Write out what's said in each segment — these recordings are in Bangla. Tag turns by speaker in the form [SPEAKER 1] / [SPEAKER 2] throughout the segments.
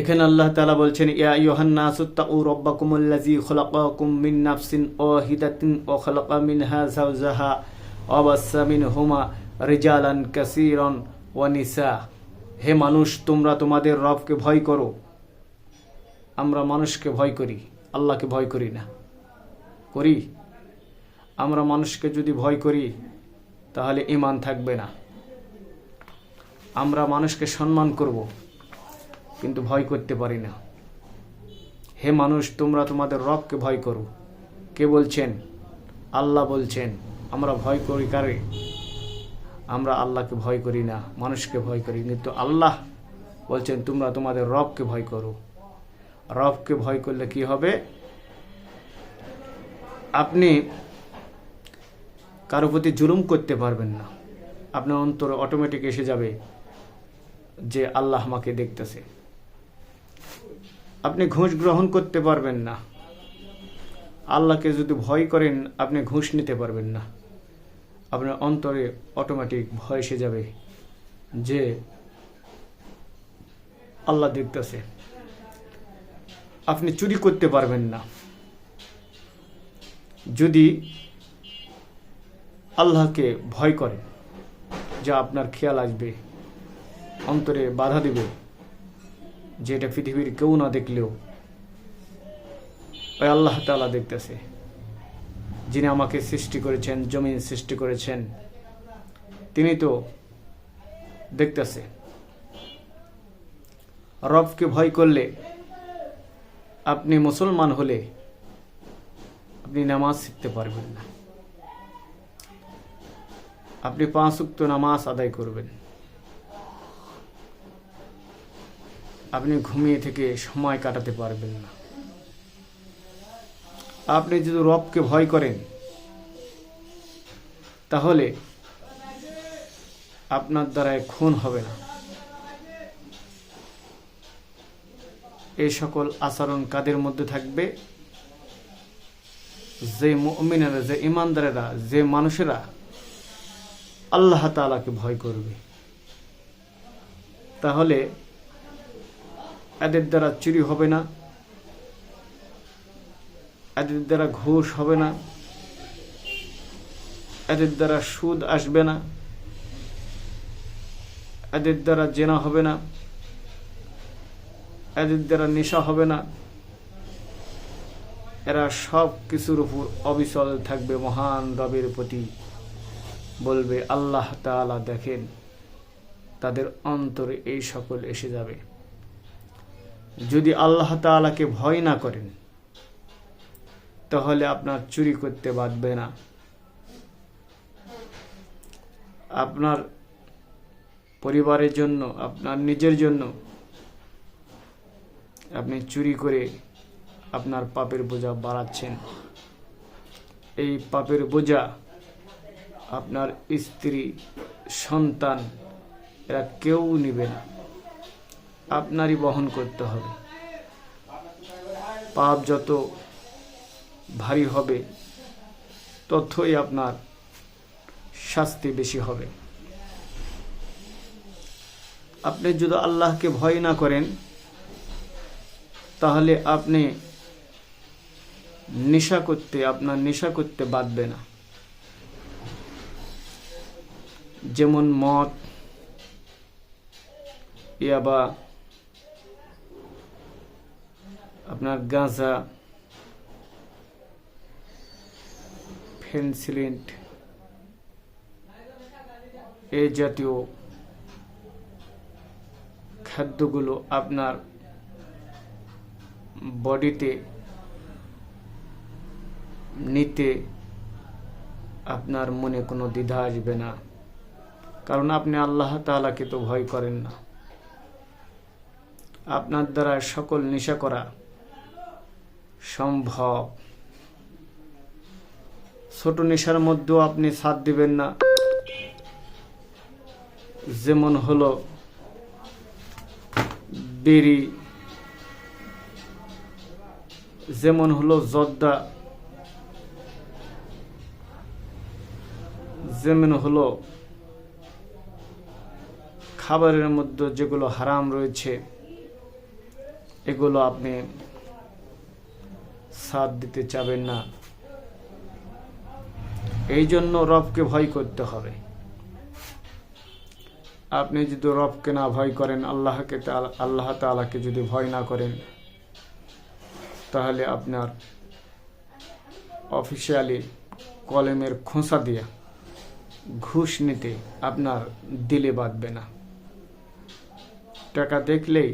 [SPEAKER 1] এখানে আল্লাহ তালা বলছেন, ইয়া ইউহান্নাসুত্তাউ রাব্বাকুমুল্লাযী খলাকাকুম মিন নাফসিন ওয়াহিদাতিন ওয়া খালাকা মিনহা যাওজাহা ওয়া বাসসা মিনহুমা রিজালান কাসীরান ওয়া নিসা। হে মানুষ, তোমরা তোমাদের রবকে ভয় করো। আমরা মানুষকে ভয় করি, আল্লাহকে ভয় করি না। করি? আমরা মানুষকে যদি ভয় করি, তাহলে ইমান থাকবে না। আমরা মানুষকে সম্মান করব। কিন্তু ভয় করতে পারি না। হে মানুষ, তোমরা তোমাদের রবকে ভয় করো। কে বলছেন? আল্লাহ বলছেন, আমরা ভয় করি কারে? আমরা আল্লাহকে ভয় করি না, মানুষকে ভয় করি। কিন্তু আল্লাহ বলছেন, তোমরা তোমাদের রবকে ভয় করো। রবকে ভয় করলে কি হবে? আপনি কারও প্রতি জুলুম করতে পারবেন না। আপনার অন্তরে অটোমেটিক এসে যাবে যে আল্লাহ আমাকে দেখতেছে। আপনি ঘুষ গ্রহণ করতে পারবেন না। আল্লাহকে যদি ভয় করেন, আপনি ঘুষ নিতে পারবেন না। আপনার অন্তরে অটোমেটিক ভয় এসে যাবে যে আল্লাহ দেখতেছে। আপনি চুরি করতে পারবেন না। যদি আল্লাহকে ভয় করেন যা আপনার খেয়াল আসবে, অন্তরে বাধা দেবে যে এটা পৃথিবীর কেউ না দেখলেও ওই আল্লাহ তালা দেখতেছে। যিনি আমাকে সৃষ্টি করেছেন, জমিন সৃষ্টি করেছেন, তিনি তো দেখতেছে। রবকে ভয় করলে আপনি মুসলমান হলে আপনি নামাজ শিখতে পারবেন না। আপনি পাঁচ উক্ত নামাজ আদায় করবেন। আপনি ঘুমিয়ে থেকে সময় কাটাতে পারবেন না। আপনি যদি রবকে ভয় করেন, তাহলে আপনার দ্বারায় খুন হবে না। এই সকল আচরণ কাদের মধ্যে থাকবে? যে মুমিনেরা, যে ইমানদারেরা, যে মানুষেরা আল্লাহ তাআলাকে ভয় করবে। তাহলে এদের দ্বারা চুরি হবে না। এদের দ্বারা ঘুষ হবে না। এদের দ্বারা সুদ আসবে না। এদের দ্বারা জেনা হবে না। এদের দ্বারা নেশা হবে না। এরা সব কিছুর উপর অবিচল থাকবে, মহান রবের প্রতি। বলবে, আল্লাহ তাআলা দেখেন, তাদের অন্তরে এই সকল এসে যাবে। যদি আল্লাহ তাআলাকে ভয় না করেন, তাহলে আপনার চুরি করতে বাধবে না। আপনার পরিবারের জন্য, আপনার নিজের জন্য আপনি চুরি করে আপনার পাপের বোঝা বাড়াচ্ছেন। এই পাপের বোঝা আপনার স্ত্রী, সন্তান, এরা কেউ নিবে না। আপনারই বহন করতে হবে। পাপ যত ভারী হবে তথ্যই আপনার শাস্তি বেশি হবে। আপনি যদি আল্লাহকে ভয় না করেন, তাহলে আপনি নেশা করতে, আপনার নেশা করতে বাধবে না। যেমন মদ, ইয়াবা আপনার গাঁজা ফেন্সিলিন্ট এ জাতীয় খাদ্যগুলো আপনার বডিতে নিতে আপনার মনে কোনো দ্বিধা আসবে না। কারণ আপনি আল্লাহ তাআলাকে তো ভয় করেন না। আপনার দ্বারা সকল নেশা করা সম্ভব। ছোট নেশার মধ্যেও আপনি সাথ দিবেন না। যেমন হলো বেরি যেমন হলো জর্দা, যেমন হলো খাবারের মধ্যে যেগুলো হারাম রয়েছে, এগুলো আপনি সাথ দিতে চাবেন না। এই জন্য রবকে ভয় করতে হবে। আপনি যদি রবকে না ভয় করেন, আল্লাহকে আল্লাহ তাআলাকে যদি ভয় না করেন, তাহলে আপনার অফিসিয়ালি কলমের খোঁসা দিয়ে ঘুষ নিতে আপনার দিলে বাঁধবে না। টাকা দেখলেই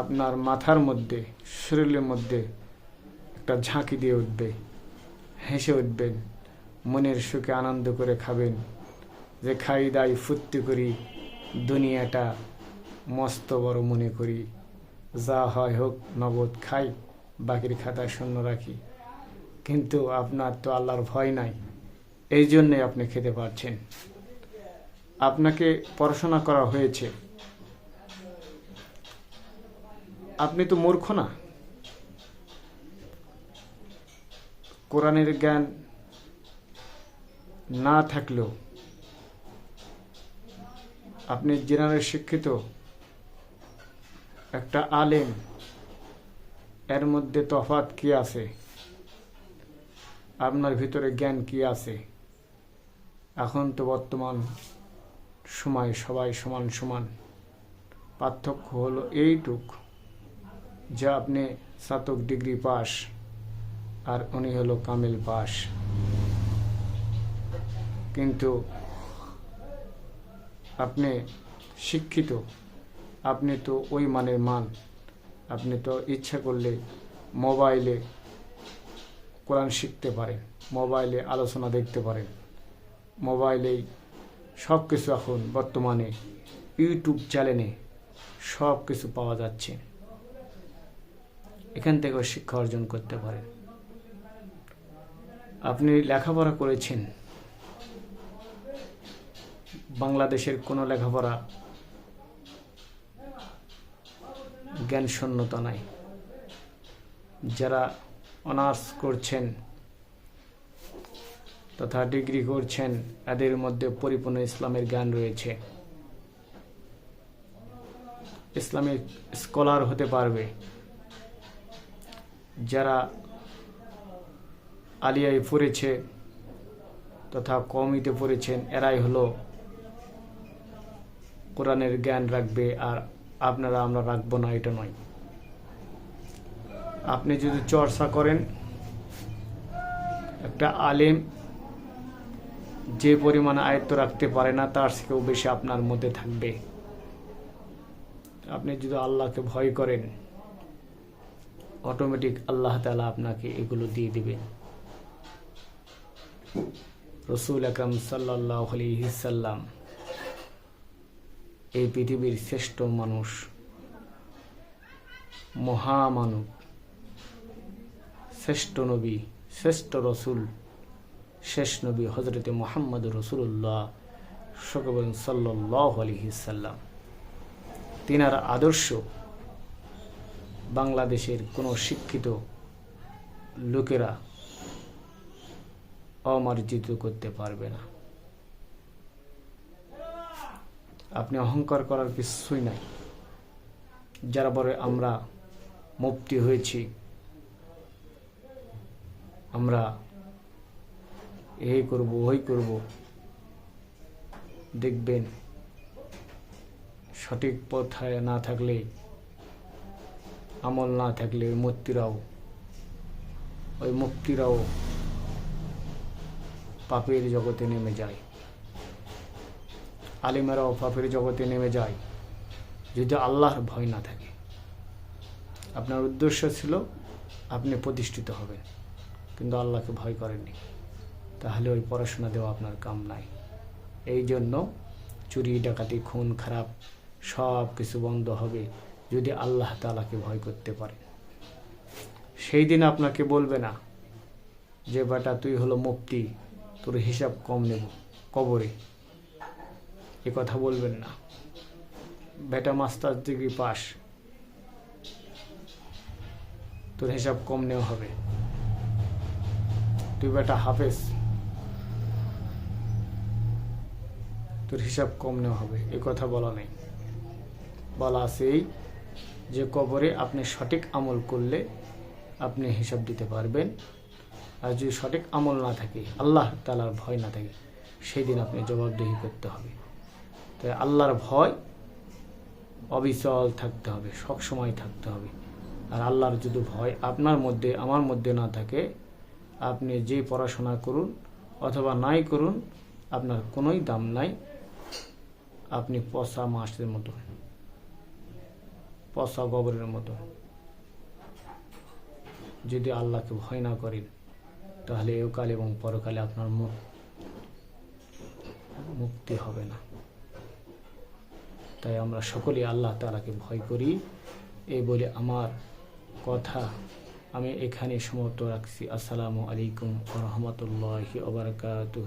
[SPEAKER 1] আপনার মাথার মধ্যে, শরীরের মধ্যে একটা ঝাঁকি দিয়ে উঠবে, হেসে উঠবেন, মনের সুখে আনন্দ করে খাবেন, যে খাই দাই ফুর্তি করি, দুনিয়াটা মস্ত বড় মনে করি। যা হয় হোক, নগদ খাই, বাকির খাতা শূন্য রাখি। কিন্তু আপনার তো আল্লাহর ভয় নাই, এই জন্যে আপনি খেতে পারছেন। আপনাকে পড়াশোনা করা হয়েছে। আপনি তো মূর্খ না? কোরআনের জ্ঞান না থাকলেও আপনি জেনারেল শিক্ষিত, একটা আলেম, এর মধ্যে তফাৎ কি আছে? আপনার ভিতরে জ্ঞান কি আছে? এখন তো বর্তমান সময় সবাই সমান সমান। পার্থক্য হলো এইটুক, যে আপনি স্নাতক ডিগ্রি পাস আর উনি হলো কামিল বাস। কিন্তু আপনি শিক্ষিত, আপনি তো ওই মানের মান। আপনি তো ইচ্ছা করলে মোবাইলে কোরআন শিখতে পারেন, মোবাইলে আলোচনা দেখতে পারেন। মোবাইলেই সব কিছু এখন বর্তমানে ইউটিউব চ্যানেলে সব কিছু পাওয়া যাচ্ছে। এখান থেকেও শিক্ষা অর্জন করতে পারেন। আপনি লেখাপড়া করেছেন? বাংলাদেশের কোনো লেখাপড়া জ্ঞান শূন্যতা নাই। যারা অনার্স করছেন তথা ডিগ্রি করছেন এদের মধ্যে পরিপূর্ণ ইসলামের জ্ঞান রয়েছে। ইসলামিক স্কলার হতে পারবে। যারা আলিয়ায় পড়েছে তথা কমিতে পড়েছেন এরাই হলো কোরআনের জ্ঞান রাখবে আর আপনারা আমরা রাখব না, এটা নয়। আপনি যদি চর্চা করেন, একটা আলেম যে পরিমাণ আয়ত্ত রাখতে পারে না, তার থেকেও বেশি আপনার মধ্যে থাকবে। আপনি যদি আল্লাহকে ভয় করেন অটোমেটিক আল্লাহ তালা আপনাকে এগুলো দিয়ে দিবেন রসুল আকরম সাল্লাহ আলহিসাল্লাম এই পৃথিবীর শ্রেষ্ঠ মানুষ, মহামানব, শ্রেষ্ঠ নবী, শ্রেষ্ঠ রসুল, শেষ নবী হজরতে মোহাম্মদ রসুল্লাহ সকবন সাল্লাহ আলহিসাল্লাম তিনার আদর্শ, বাংলাদেশের কোনো শিক্ষিত লোকেরা অমার্জিত করতে পারবে না। আপনি অহংকার করার কিছুই নাই। যারা বলে আমরা মুক্তি হয়েছি। আমরা এই করব, ওই করব। দেখবেন সঠিক পথায় না থাকলে, আমল না থাকলে ওই মূর্তিরাও, ওই মুক্তিরাও পাপের জগতে নেমে যায়। আলিমেরাও পাপের জগতে নেমে যায় যদি আল্লাহর ভয় না থাকে। আপনার উদ্দেশ্য ছিল আপনি প্রতিষ্ঠিত হবেন, কিন্তু আল্লাহকে ভয় করেননি। তাহলে ওই পড়াশোনা দেওয়া আপনার কাম নাই। এই জন্য চুরি, ডাকাতি, খুন, খারাপ সব কিছু বন্ধ হবে যদি আল্লাহ তালাকে ভয় করতে পারে সেই দিন আপনাকে বলবে না যে, বেটা, তুই হলো মুক্তি তোর হিসাব কম নেব, কবরে। এ কথা বলবেন না। বেটা মাস্টার্স ডিগ্রি পাস। তোর হিসাব কম নেওয়া হবে। তুই বেটা হাফেজ। তোর হিসাব কম নেওয়া হবে। এ কথা বলা নেই। বলা আছে এই যে কবরে আপনি সঠিক আমল করলে আপনি হিসাব দিতে পারবেন। আর যদি সঠিক আমল না থাকে, আল্লাহ তালার ভয় না থাকে সেই দিন আপনি জবাবদিহি করতে হবে। তাই আল্লাহর ভয় অবিচল থাকতে হবে, সব সময় থাকতে হবে। আর আল্লাহর যদি ভয় আপনার মধ্যে, আমার মধ্যে না থাকে, আপনি যে পড়াশোনা করুন অথবা নাই করুন, আপনার কোনোই দাম নাই। আপনি পচা মাছের মতো, পচা গোবরের মতো। যদি আল্লাহকে ভয় না করেন তাহলে একাল এবং পরকালে আপনার মুখ মুক্তি হবে না। তাই আমরা সকলে আল্লাহ তালাকে ভয় করি। এই বলে আমার কথা আমি এখানে সমাপ্ত রাখছি। আসসালামু আলাইকুম রহমতুল্লাহি ওবরাকাতুহ